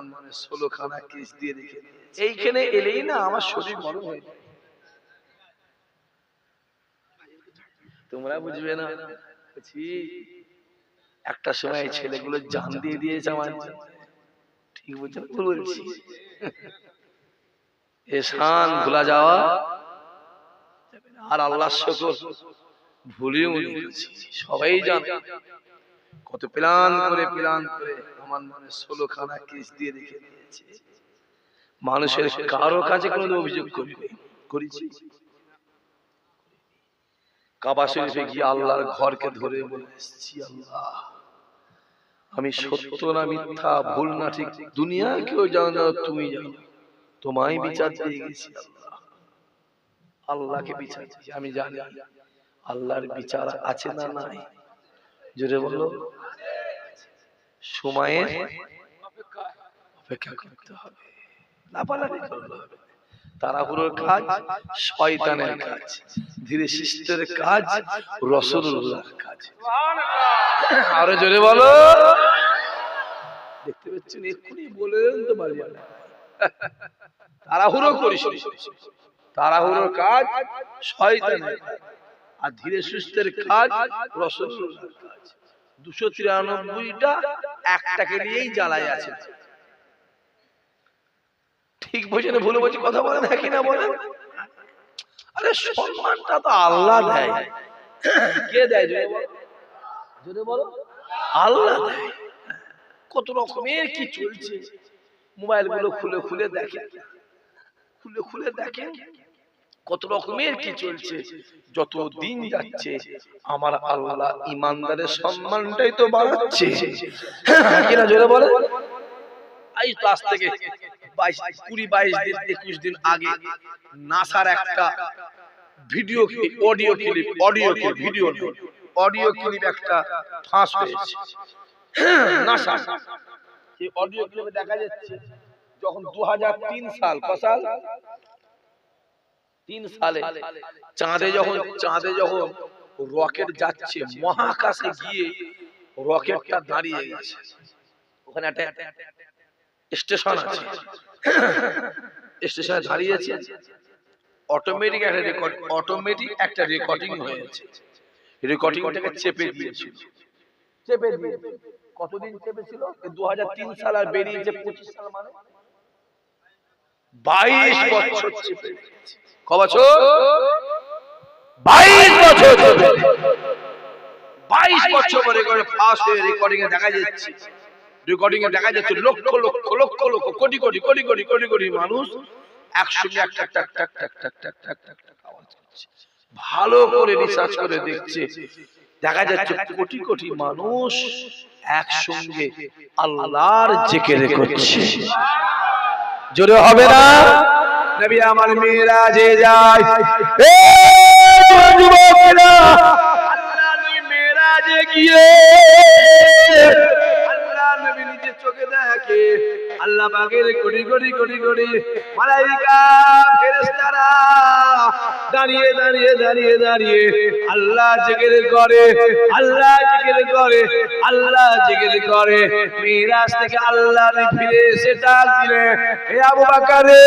আমার মনে ষোলো খানা কেস দিয়ে রেখে এইখানে এলেই না আমার শরীর গরম হয়ে যায়। তোমরা বুঝবে না। একটা সময় ছেলেগুলো জান দিয়ে দিয়েছে আমার ঠিক বলছো ভুল বলছি। এসান ভোলা যাওয়া আর আল্লাহ শকর ভুলেও সবাই জানে। কত প্লান করে প্লান করে। আমার মনে ষোলো খানা কেস দিয়ে রেখে দিয়েছে। মানুষের কারও কাছে কোনো অভিযোগ করেছি। কাবা শরীফে গিয়ে আল্লাহর ঘরকে ধরে বলে আল্লাহ, আমি সত্য না মিথ্যা, ভুল না ঠিক দুনিয়া কেউ জানো না তুমি জানো। তোমায় বিচার দিয়ে গেছি আল্লাহ। আল্লাহকে বিচার আমি জানি আল্লাহর বিচার আছে না নাই। জোরে বলো সময়ের অপেক্ষা করতে হবে। লাফালাফি করতে হবে। তাড়াহুড়োর কাজ শয়তানের কাজ। ধীরে শিষ্টের কাজ রসুল্লাহর কাজ। আরও জোরে বলো। দেখতে পাচ্ছেন এক্ষুনি বলে তো পারবে না। তাড়াহুড়ো করিস। তাড়াহুড়োর কাজ শয়তানের কাজ। আর ধীরে সুস্থের কাজ রসুল্লাহর কাজ। দুশো তিরানব্বইটা একটাকে নিয়েই জ্বালায় আছে। ঠিক বলছেন, ভুলে বলছি, কথা বলেন হ্যাঁ কিনা বলেন? আরে সম্মানটা তো আল্লাহ দেয়। কে দেয় জোরে বলো? আল্লাহ দেয়। কত রকমের কি চলছে। মোবাইলগুলো খুলে খুলে দেখেন। খুলে খুলে দেখেন। কত রকমের কি চলছে, যত দিন যাচ্ছে, আমার আল্লাহ ইমানদারের সম্মানটাই তো বাড়াচ্ছে। কিনা জোরে বলে এই তো আজ থেকে বাইশ, কুড়ি, বাইশ দিন, একুশ দিন আগে নাসার একটা video audio clip audio clip, video audio clip একটা ফাঁস হয়েছে নাসা। এই অডিও ক্লিপে দেখা যাচ্ছে, যখন দু সাল, ক সাল? তিন সালে চাঁদে যখন চাঁদে যখন রকেট যাচ্ছে মহাকাশে গিয়ে রকেটটা দাঁড়িয়ে গেছে। ওখানে একটা স্টেশন আছে। স্টেশনে দাঁড়িয়েছে অটোমেটিক একটা রেকর্ড অটোমেটিক একটা রেকর্ডিং হয়েছে। রেকর্ডিংটাকে চেপে দিয়েছিল চেপে দিয়ে। কতদিন চেপেছিল? দু হাজার তিন সাল আর বেরিয়েছে পঁচিশ সাল মানে? বাইশ বছর চেপে দিয়েছে। বাইশ বছর করে ফার্স্ট এ দেখা যাচ্ছে। দেখা যাচ্ছে লক্ষ লক্ষ লক্ষ লক্ষ, কোটি কোটি কোটি কোটি কোটি কোটি মানুষ আওয়াজ ভালো করে রিসার্চ করে দেখছে। দেখা যাচ্ছে কোটি কোটি মানুষ একসঙ্গে আল্লাহর জেকেরে করছে। জোরে হবে না? নবী আমার যে যায়। এ যুবকেরা গিয়ে আল্লাহ নবী নিজের চোখে দেখে আল্লাহ পাকের কোটি কোটি কোটি কোটি মালাইকা ফেরেশতারা দাঁড়িয়ে দাঁড়িয়ে দাঁড়িয়ে দাঁড়িয়ে আল্লাহ জিকির করে, আল্লাহ জিকির করে, আল্লাহ জিকির করে। মিরাজ থেকে আল্লাহ ফিরে সেটা দিলে, হে আবু বাকারে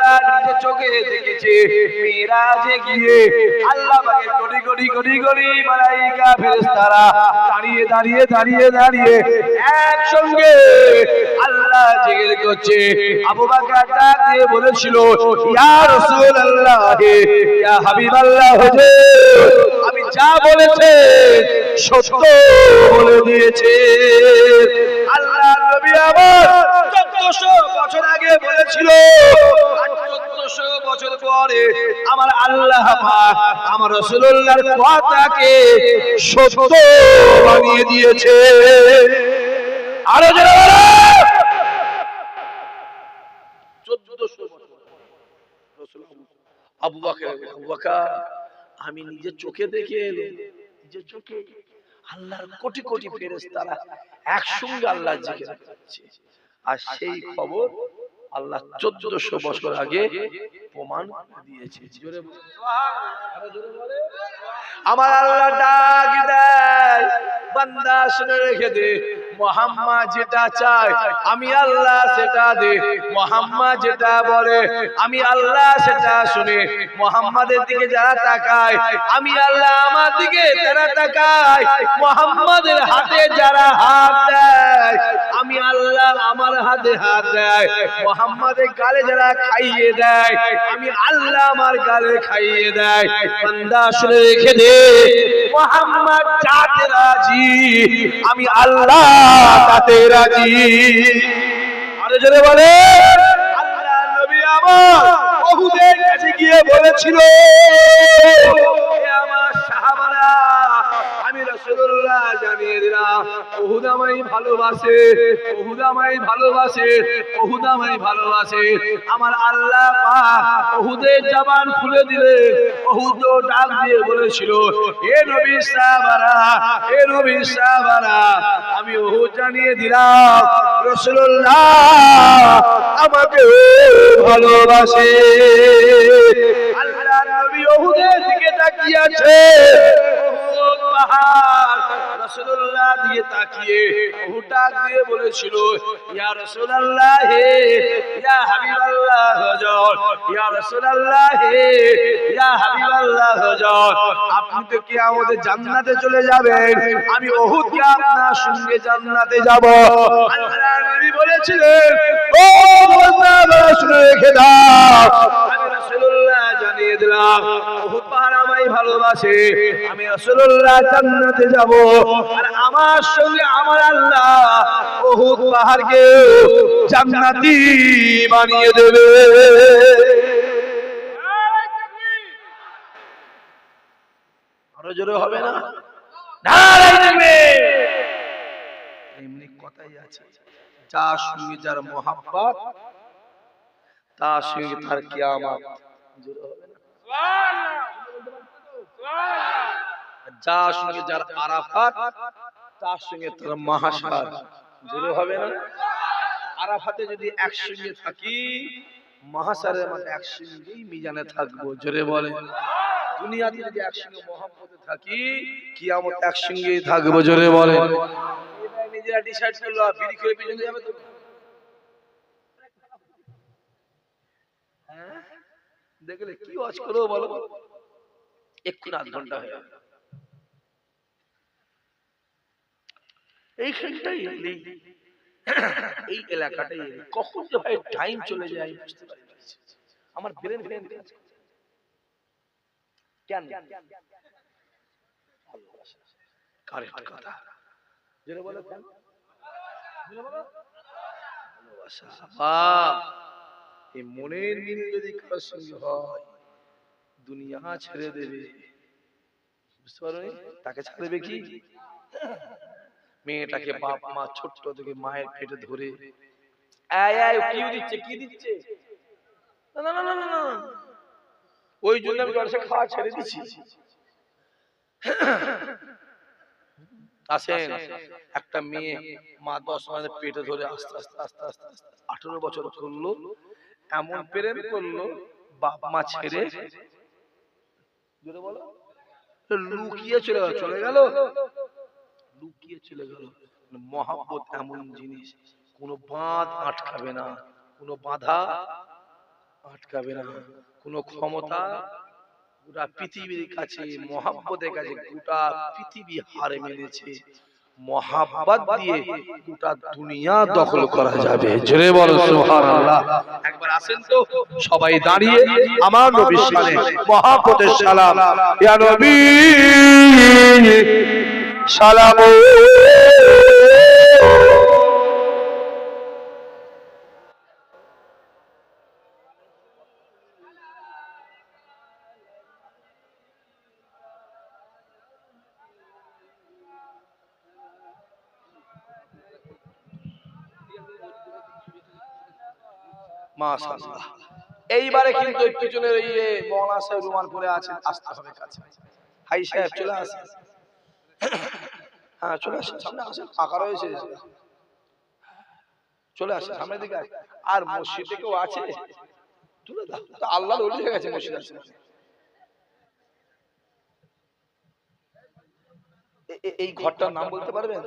আমি রাসূলুল্লাহ নিজে চোখে দেখেছি। মিরাজে গিয়ে আল্লাহ পাকের কোটি কোটি কোটি কোটি মালাইকা ফেরেশতারা দাঁড়িয়ে দাঁড়িয়ে দাঁড়িয়ে দাঁড়িয়ে একসঙ্গে আল্লাহ জিকির করছে। আবু বকর ডাক দিয়ে বলেছিল, ইয়া রাসূলুল্লাহ, ইয়া হাবিবাল্লাহ হুজুর, আমি যা বলেছে সত্য বলে দিয়েছে। আল্লাহ নবী আমার 1400 বছর আগে বলেছিল। আর 1400 বছর পরে আমার আল্লাহ আমার রাসূলুল্লাহর কথাকে সত্য বানিয়ে দিয়েছে। আরও জোরে বলো। 1400 বছর রাসূল আবু বকর আবু বকর, আমি নিজের চোখে দেখে এলো। নিজের চোখে আল্লাহর কোটি কোটি ফেরেশতারা একসঙ্গে আল্লাহ আর সেই খবর আল্লাহ চোদ্দশো বছর আগে প্রমাণ দিয়েছে। আমার আল্লাহ ডাক দেয়, বান্দা শুনে রেখে দে মোহাম্মদ যেটা চায়, আমি আল্লাহ সেটা দে মোহাম্মদ যেটা বলে, আমি আল্লাহ সেটা শুনে। মোহাম্মদের দিকে যারা তাকায়, আমি আল্লাহ আমার দিকে তারা তাকায়। মোহাম্মদের হাতে যারা হাত দেয়, আমি আল্লাহ আমার হাতে হাত দেয়। মোহাম্মদের গালে যারা খাইয়ে দেয়, আমি আল্লাহ আমার গালে খাইয়ে দেয়। বান্দা শুনে রেখে দে, মোহাম্মদ যাতে রাজি, আমি আল্লাহ তাতে রাজি। আরে জোরে বলে, আল্লাহ নবী আমার বহুদের কাছে গিয়ে বলেছিল আমার সাহাবারা আমি রাসূলুল্লাহ জানিয়ে দিলাম, ওহুদ ভালোবাসে, ওহুদ আমায় ভালোবাসে, ওহুদ আমায় ভালোবাসে। আমার আল্লাহ পাক ওহুদের জবান খুলে দিলে, ওহুদ ডাক দিয়ে বলেছিল, হে নবী সাহাবারা, হে নবী সাহাবারা, আমি ওহুদ জানিয়ে দিলাম, রাসূলুল্লাহ আমাকে ভালোবাসে। আল্লাহ নবী ওহুদের দিকে তাকিয়ে রাসূলুল্লাহ দিয়ে তাকিয়ে দিয়ে বলেছিল, ইয়া রাসূলুল্লাহ ইয়া হাবিবাল্লাহ ইয়া রাসূলুল্লাহ ইয়া হাবিবাল্লাহ আপনি তো কিয়ামতে জান্নাতে চলে যাবেন। আমি ওহুদ কে আপনার সঙ্গে জান্নাতে যাব। আল্লাহ নবী বলেছিলেন, ও রেখে দাও। জানিয়ে দিলাম। ওহুদ পাহাড় আমায় ভালোবাসে। আমি রাসূলুল্লাহ জান্নাতে যাব। আর আমার সঙ্গে আমার আল্লাহ ওহুদ পাহাড়কে জান্নাতি বানিয়ে দেবে। তার সঙ্গে তার কিয়ামত। জোরে হবে যার সঙ্গে যার আরাফাত, তার সঙ্গে তার মহাসার জোরে হবে না? আরাফাতে যদি একসঙ্গে থাকি মহাসারের মানে একসঙ্গেই মিজানে থাকব, জোরে বলে। দুনিয়াতে যদি একসঙ্গে মহাব্বতে থাকি, কিয়ামত একসঙ্গেই থাকব, জোরে বলে। নিজেরা ডিসাইড করল বিড়ি করে পিছনে যাবে, তো দেখলে কি ওয়াজ করব বলো এক্ষুনি আধ ঘণ্টা হয়ে যাবে এইখানটাই এলি। এই এলাকাটাই এলি। কখন যে ভাই টাইম চলে যায় বুঝতে পারি আমার ব্রেন ব্রেন কেন? কারেক্ট কথা। যেটা বলে কেন? ভালোবাসা। বাপ, এই মনের মিল যদি কারোর সঙ্গে হয়, দুনিয়া ছেড়ে দেবে। বুঝতে পারো তাকে ছাড়বে কি? মেয়েটাকে বাপ মা ছোট্ট থেকে মায়ের পেটে ধরে। ছেড়ে একটা মেয়ে মা দশ মাসে পেটে ধরে আস্তে আস্তে আস্তে আস্তে আস্তে, আঠারো বছর করল। এমন প্রেম করল বাপ মা ছেড়ে। বলো। লুকিয়ে চলে গেল চলে গেল। লুকিয়ে চলে গেল। মহাব্বত এমন জিনিস কোনো বাঁধ আটকাবে না কোনো বাধা আটকাবে না কোনো ক্ষমতা গোটা পৃথিবীর কাছে মহাব্বতের কাছে গোটা পৃথিবী হারে মেরেছে মহাব্বত দিয়ে গোটা দুনিয়া দখল করা যাবে। জোরে বল সুবহানাল্লাহ। একবার আসেন তো সবাই দাঁড়িয়ে আমার নবীর সামনে মহাব্বতের সালাম। ইয়া নবী সালাম মাশাআল্লাহ। এইবারে কিন্তু ওই পিছনের এই যে মৌলানা সাহেব রুমাল পরে আছেন আসতে হবে কাছে। হাই সাহেব চলে আসেন। হ্যাঁ চলে আসেন সামনে আসেন ফাঁকা রয়েছে। চলে আসেন সামনের দিকে আর মসজিদে কেউ আছে? তুলে দাও। তো আল্লাহ ওলি হয়ে গেছে মসজিদ। আছে এই ঘরটার নাম বলতে পারবেন?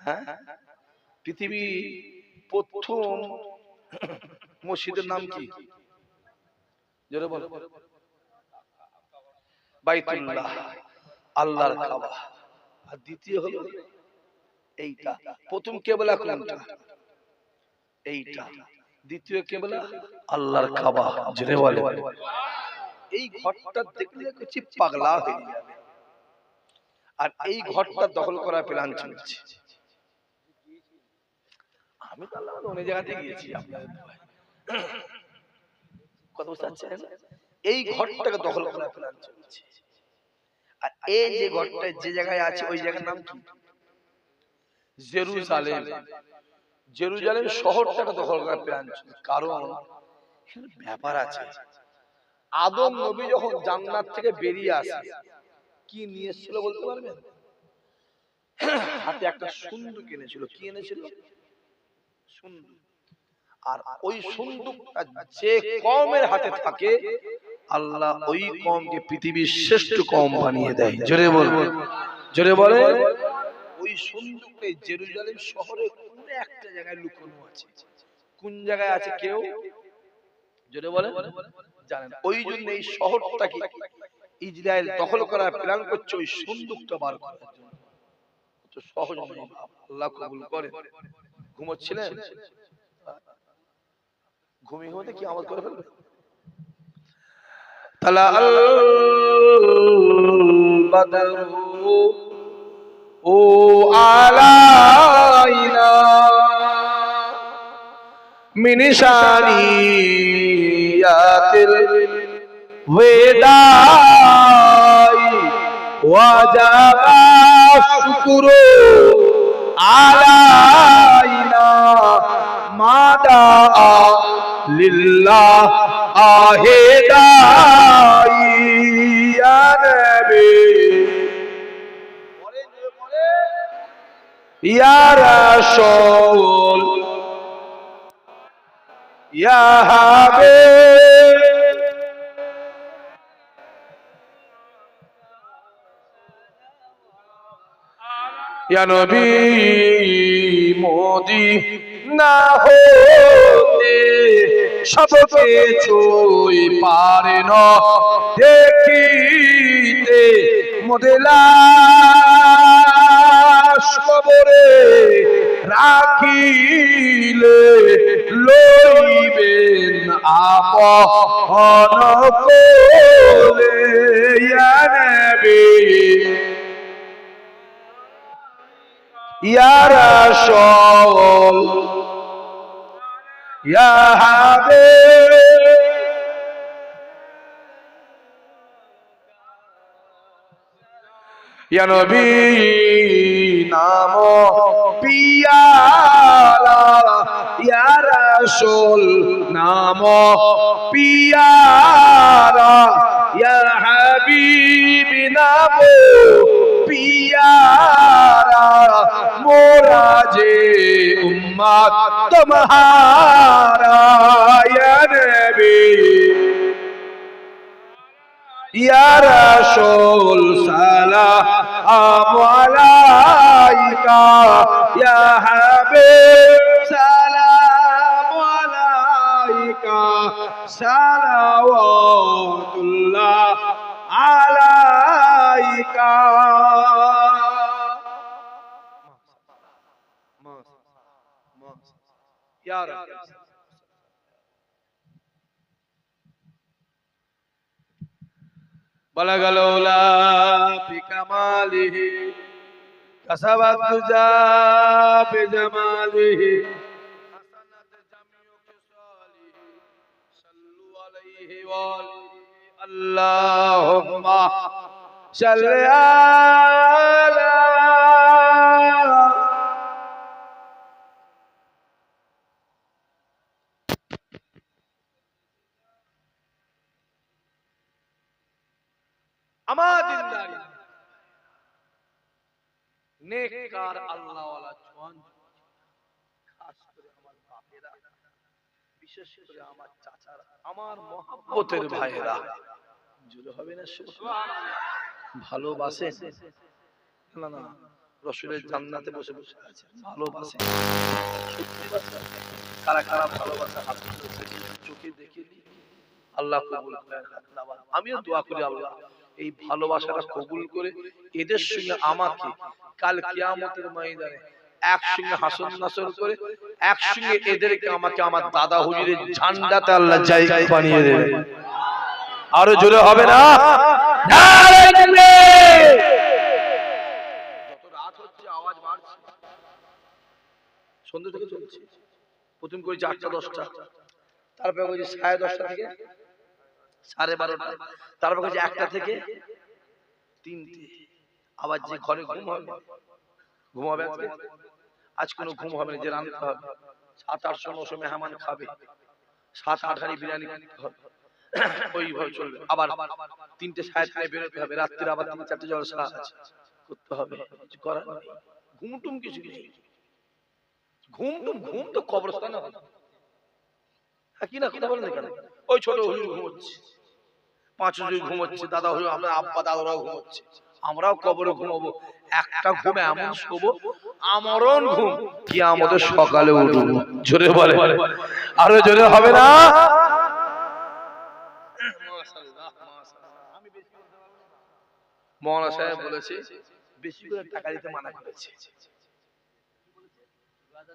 হ্যাঁ? পৃথিবী প্রথম মসজিদের নাম কি? জোরে বলো। বাইতুল্লাহ আল্লাহর কাবা। আর দ্বিতীয় হলো এইটা। প্রথম কেবলা কোনটা? এইটা। দ্বিতীয় কেবলা? আল্লাহর কাবা। জোরে বলে। এই ঘরটা দেখলে কিছু পাগলা হয়ে যাবে। আর এই ঘরটা দখল করার প্ল্যান চলছে। আমি তো আল্লাহ অনেক জায়গাতে গিয়েছি, আপনাদের বুঝতে এই ঘরটাকে দখল করার প্ল্যান চলছে। আর এই যে ঘরটা, যে জায়গায় আছে, ওই জায়গার নাম কি? জেরুজালেম। জেরুজালেম শহরটাকে দখল করার প্ল্যান কারণ ব্যাপার আছে। আদম নবী যখন জান্নাত থেকে বেরিয়ে আসে, কি নিয়ে এসেছিল বলতে পারবেন? হাতে একটা সুন্দর কিনেছিল। কি এনেছিল? আর ওই যে কমের হাতে থাকে আল্লাহ ওই কমকে পৃথিবীর শ্রেষ্ঠ কম বানিয়ে দেয়। জোরে বল। জোরে বলে। ওই জেরুজালেম শহরে কোন একটা জায়গায় লুকানো আছে? কোন জায়গায় আছে কেউ? জোরে বলে? জানেন ওই জন্য এই শহরটাকে ইসরায়েল দখল করার প্ল্যান করছে ওই সুন্দরটা বার করার জন্য। সহজ আল্লাহ কবুল করে। ঘুমোচ্ছিলেন? ঘুমি ঘুমোতে কি আমল করে ফেলবে ও আলাইনা আলা লিল্লাহ আহে দাইয়া নবী ইয়া রাসূল ইয়া হাবিব। ইয়া নবী। মোদি না হতে সব কিছুই পারে ন। দেখিতে মোদেলাস কবরে রাখিলে লইবেন আপন কোলে। ইয়া রাসূল ইয়া হাবিব ইয়া নবী, নাম পিয়ালা ইয়া রাসূল নাম পিয়ালা ইয়া হাবিব, নাম পিয়ারা। মোরা যে উম্মত তোমারা ইয়া নবী। ইয়া রাসূল সালাম আলাইকা, ইয়া হাবিব, সালাম আলাইকা, সালাওয়াতুল্লাহ আলাইকা। یا رب۔ بلغ الاولا فی کماله کسبت جا فی جماله۔ اللهم صل على নেককার আল্লাহওয়ালা খাস করে আমার বাপেরা বিশেষ করে আমার চাচারা আমার মহব্বতের ভাইয়েরা। জুড়ে হবে না। ভালোবাসেন না না রসুলের জান্নাতে বসে বসে আছে। ভালোবাসে। কারা কারা ভালোবাসা? হাত চোখে দেখিনি আল্লাহ কবুল করেন। আমিও দোয়া করি আল্লাহ। এই ভালোবাসাটা কবুল করে এদের সঙ্গে আমাকে কাল কিয়ামতের ময়দানে একসঙ্গে হাসন নাসর করে একসঙ্গে এদেরকে আমাকে আমার দাদা হুজুরের ঝান্ডাতে আল্লাহ জায়গা বানিয়ে দেবে। আরও জোরে হবে না? সন্ধ্যে থেকে চলছে। প্রথম করেছি আটটা, দশটা। তারপরে করেছি সাড়ে দশটা থেকে সাড়ে বারোটা। তারপর করেছি একটা থেকে তিনটে। আবার যে ঘরে ঘুম হবে। ঘুমাবে আজকে? আজ কোনো ঘুম হবে না যে রান্নতে হবে সাত আটশো নশো মেহমান খাবে। সাত আট হাড়ি বিরিয়ানি হবে। ওইভাবে চলবে। আবার তিনটে সাড়ে তিনে বেরোতে হবে। রাত্রির আবার তিন চারটে জলসা আছে। করতে হবে। কিছু করার নেই। ঘুম টুম কিছু কিছু। ঘুম টুম ঘুম তো কবরস্থানে হ্যাঁ কি না কথা বলেন কেন? ওই ছোট হুজুর ঘুমোচ্ছে। পাঁচ হুজুর ঘুমোচ্ছে দাদা হুজুর আমরা আব্বা দাদারাও ঘুমোচ্ছে। আমরাও কবরে ঘুমাবো একটা ঘুম এমন শোবো আমরণ ঘুম কি আমাদের সকালে উঠবো জোরে বলে। আরও জোরে হবে না? মৌলানা সাহেব বলেছে বেশি করে টাকা দিতে মানা করেছে।